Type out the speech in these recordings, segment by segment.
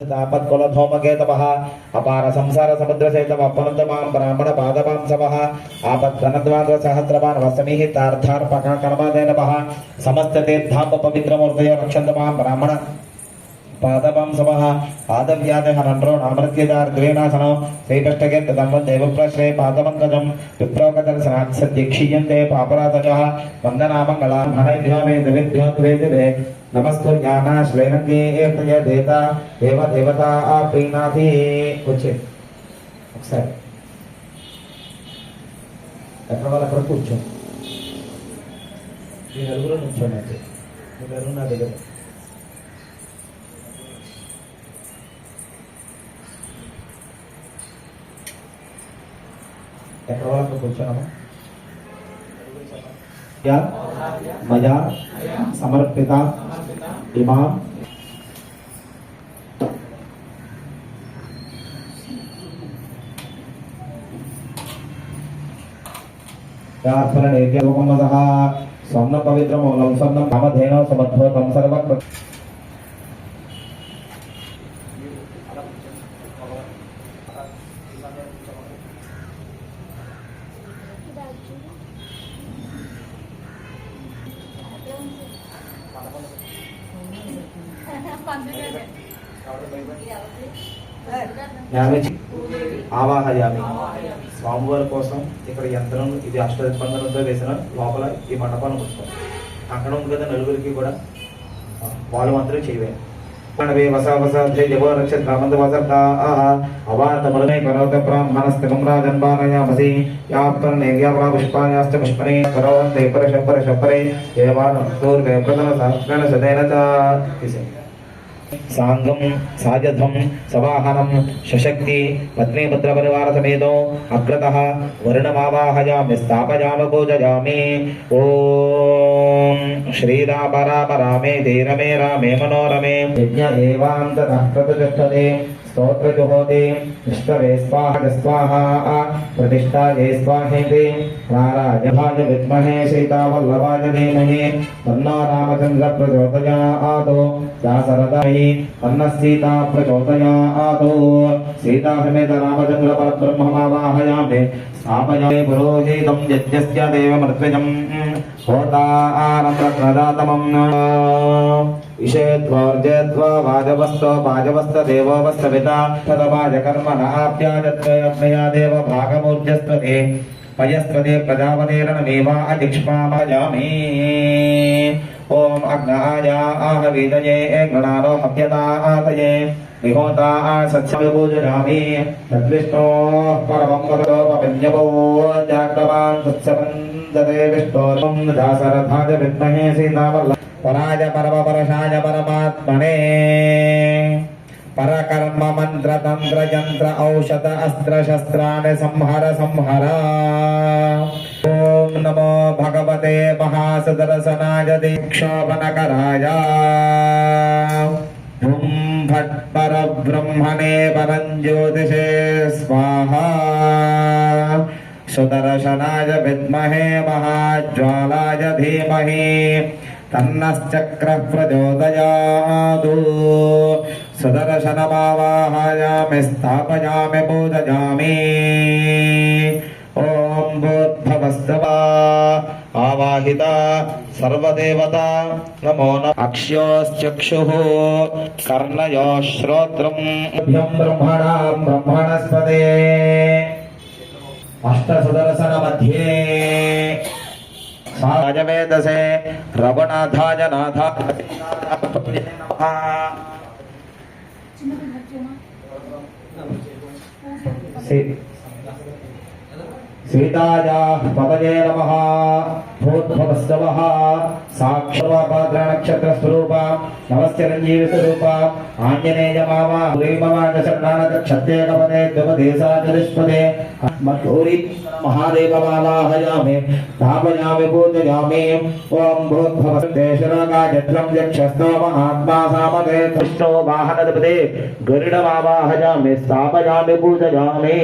తాపత్కులధూమకేతవః అపార సంసార సముద్రసేతవ అప్పనంతమాం బ్రాహ్మణ పాదపాం పాదపాంసవః ఆపద్ఘనద్వాంధ్ర సహస్రవాన్ వసమిః తార్థార్పక కర్మాదేనవః సమస్త తీర్థాంబ పవిత్రమూర్తయ రక్షంతమాం బ్రాహ్మణ పాదపాంసవః ఆదవ్యాధహనన్రో నామృత్యదార్ద్వేనాసనో శ్రీకృష్ణకే తదమ్మ దేవప్రశ్రే పాదమంగజం విప్రోగదర్శనాత్ సద్యక్షీయంతే పాపరాధజः వందనామంగళాం హనైభ్యో మే దివిభ్యో ద్వేదివే నమస్కుర్యానా శ్రేణంగే ఏర్తయ దేత దేవ దేవత ఆ ప్రీనాథి వచ్చే ఒకసారి ఎక్కడ వాళ్ళు అక్కడ కూర్చో. మీ నలుగురు నుంచోండి అంతే మీ నలుగురు నా దగ్గర. ఎక్కడ వాళ్ళు అక్కడ కూర్చోనమ్మా యా మయా సమర్పిత ఇమా యాత్మనేత్యోపమసః స్వర్ణ పవిత్రమూలం స్వర్ణం కామధేనో సమద్భూతం సర్వకృ యామిచి ఆవాహయామి. స్వామివారి కోసం ఇక్కడ యంత్రం ఇది అష్టదిగ్బంధనంతో వేసిన లోపల ఈ మండపాన్ని ఉంచుతాం. అక్కడ ఉంది కదా నలుగురికి కూడా. వాళ్ళు మాత్రమే చేయవే. ప్రణవే వస వస ధైర్యవో నక్షత్ర మంద కరోత బ్రాహ్మణస్తకం రాజన్ యాప్కర్ణే వ్యాపా పుష్పనే కరోవంతే పరశ పరశ పరే ప్రథమ సహస్రణ తీసేయండి. సాంగం సాజధం సవాహనం సశక్తి పత్నీపుత్ర పరివార సమేతో అగ్రత వరుణమావాహయామి స్థాపయామ పూజయామి ఓం శ్రీరామరామరామే ధీరమే రామే మనోరమే యజ్ఞ ఏవాంతః ప్రతిష్టతే స్తోత్రజుహోతి విష్ణవే స్వాహ స్వాహ ప్రతిష్టాయే స్వాహేతి నారాజభాజ విద్మహే సీతావల్లభాయ ధీమహి తన్నో రామచంద్ర ప్రచోదయాత్. దాసరథాయి తన్న సీతా ప్రచోదయాత్. సీతా సమేత రామచంద్ర పరబ్రహ్మమావాహయామి స్థాపయామి పురోహితం యజ్ఞస్య దేవమృత్విజం హోతారంధ్రదాతమం ఇషేత్వార్జేత్వా వాజవస్తో వాజవస్త దేవోవస్తవిత తదవాజకర్మణ ఆప్యాయత్వయజ్ఞయా దేవ భాగమూర్జస్వతే పయస్వతే ప్రజాపతేరణమేవా అధిక్ష్మామయామి ఓం అగ్నాయ ఆహ వీదయే గణారో హవ్యతా ఆతయే విహోతా సత్యమిపూజయామి తద్విష్ణో పరమం వదోపన్యవో జాగ్రవాన్ సత్సవందతే విష్ణోరం దాసరథాయ విద్మహే సీతావల్ల పరాజ पराज परमपरशाय परमात्मने परकर्म मंत्र तंत्र यंत्र औषध अस्त्र शस्त्राणि संहर संहर। ओम नमो भगवते महासदर्शनाय दीक्षोपनकराय ॐ पर ब्रह्मणे परं ज्योतिषे स्वाहा। सुदर्शनाय विद्महे महाज्वालाय धीमहि। తన్నశ్చక్ర ప్రచోదయాదు సుదర్శనమావాహయామి స్థాపయామి పూజయామి. ఓం భూద్భవస్తవా ఆవాహిత సర్వదేవత. నమో న అక్ష్యోశ్చక్షు. కర్ణయో శ్రోత్రం బ్రహ్మణాం బ్రహ్మణస్పదే అష్టసుదర్శన మధ్యే రాజవేదసే రఘునాథాయ నాథ సీతాయా పదయే నమ. భూద్భవస్తవ సాక్షపాత్ర నక్షత్ర స్వరూప నమశ్చరంజీవి స్వరూప. ఆంజనేయ మామా హ్రీమవాజ శరణానక క్షత్రేకపదే ద్వపదేశాచరిష్పదే మధూరి మహాదేవమావాహయామి స్థాపయామి పూజయామి. ఓం భూద్భవస్తేశరాగాయత్రం యక్షస్తోమ ఆత్మా సామదే కృష్ణో వాహనదపదే గరుడమావాహయామి స్థాపయామి పూజయామి.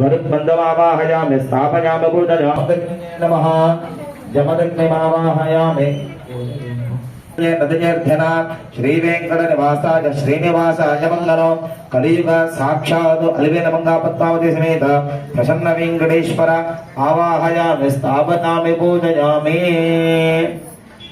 గరుత్మందమావాహయామి స్థాపయామి పూజయామి నమః జమదగ్నిమావాహయామి నదయర్ధన శ్రీ వెంకట నివాసాయ శ్రీనివాసాయ మంగళం కలియుగ సాక్షాత్ అలివేల మంగా పద్మావతి సమేత ప్రసన్న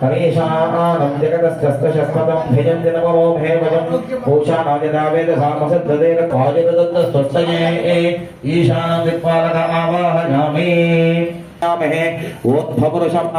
तवेशानं जगतस्तस्तशस्मतं भजन्ति नमो भैरवम् ओषाणादिदा वेदसामसद्ददेन ईशानं वित्पालक आवाहयामि। नामहे ओद्भपुरुषम्